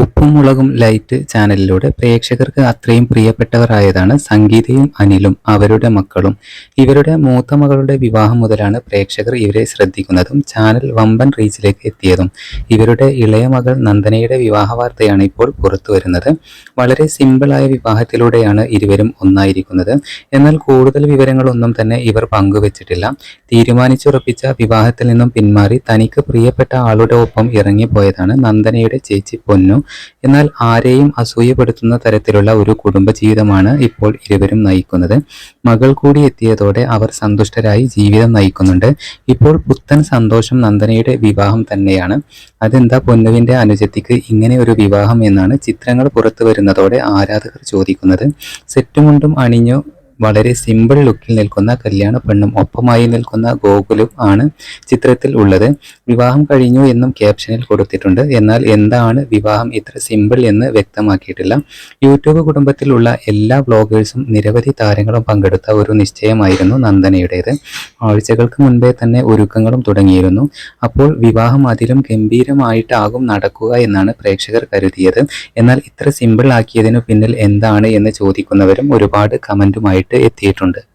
ഉപ്പും മുളകും ലൈറ്റ് ചാനലിലൂടെ പ്രേക്ഷകർക്ക് അത്രയും പ്രിയപ്പെട്ടവരായതാണ് സംഗീതയും അനിലും അവരുടെ മക്കളും. ഇവരുടെ മൂത്ത മകളുടെ വിവാഹം മുതലാണ് പ്രേക്ഷകർ ഇവരെ ശ്രദ്ധിക്കുന്നതും ചാനൽ വമ്പൻ റീച്ചിലേക്ക് എത്തിയതും. ഇവരുടെ ഇളയ മകൾ നന്ദനയുടെ വിവാഹ വാർത്തയാണ് ഇപ്പോൾ പുറത്തു വരുന്നത്. വളരെ സിമ്പിളായ വിവാഹത്തിലൂടെയാണ് ഇരുവരും ഒന്നായിരിക്കുന്നത്. എന്നാൽ കൂടുതൽ വിവരങ്ങളൊന്നും തന്നെ ഇവർ പങ്കുവച്ചിട്ടില്ല. തീരുമാനിച്ചുറപ്പിച്ച വിവാഹത്തിൽ നിന്നും പിന്മാറി തനിക്ക് പ്രിയപ്പെട്ട ആളുടെ ഒപ്പം ഇറങ്ങിപ്പോയതാണ് നന്ദനയുടെ ചേച്ചി പൊന്നു. എന്നാൽ ആരെയും അസൂയപ്പെടുത്തുന്ന തരത്തിലുള്ള ഒരു കുടുംബജീവിതമാണ് ഇപ്പോൾ ഇരുവരും നയിക്കുന്നത്. മകൾ കൂടി എത്തിയതോടെ അവർ സന്തുഷ്ടരായി ജീവിതം നയിക്കുന്നുണ്ട്. ഇപ്പോൾ പുത്തൻ സന്തോഷം നന്ദനയുടെ വിവാഹം തന്നെയാണ്. അതെന്താ പൊന്നുവിന്റെ അനുജത്തിക്ക് ഇങ്ങനെ ഒരു വിവാഹം എന്നാണ് ചിത്രങ്ങൾ പുറത്തു വരുന്നതോടെ ആരാധകർ ചോദിക്കുന്നത്. സെറ്റുമുണ്ടും അണിഞ്ഞു വളരെ സിമ്പിൾ ലുക്കിൽ നിൽക്കുന്ന കല്യാണ പെണ്ണും ഒപ്പമായി നിൽക്കുന്ന ഗോകുലും ആണ് ചിത്രത്തിൽ ഉള്ളത്. വിവാഹം കഴിഞ്ഞു എന്നും ക്യാപ്ഷനിൽ കൊടുത്തിട്ടുണ്ട്. എന്നാൽ എന്താണ് വിവാഹം ഇത്ര സിമ്പിൾ എന്ന് വ്യക്തമാക്കിയിട്ടില്ല. യൂട്യൂബ് കുടുംബത്തിലുള്ള എല്ലാ വ്ളോഗേഴ്സും നിരവധി താരങ്ങളും പങ്കെടുത്ത ഒരു നിശ്ചയമായിരുന്നു നന്ദനയുടേത്. ആഴ്ചകൾക്ക് മുൻപേ തന്നെ ഒരുക്കങ്ങളും തുടങ്ങിയിരുന്നു. അപ്പോൾ വിവാഹം അതിലും ഗംഭീരമായിട്ടാകും നടക്കുക എന്നാണ് പ്രേക്ഷകർ കരുതിയത്. എന്നാൽ ഇത്ര സിമ്പിൾ ആക്കിയതിനു പിന്നിൽ എന്താണ് എന്ന് ചോദിക്കുന്നവരും ഒരുപാട് കമന്റുമായിട്ട് എത്തിയിട്ടുണ്ട്.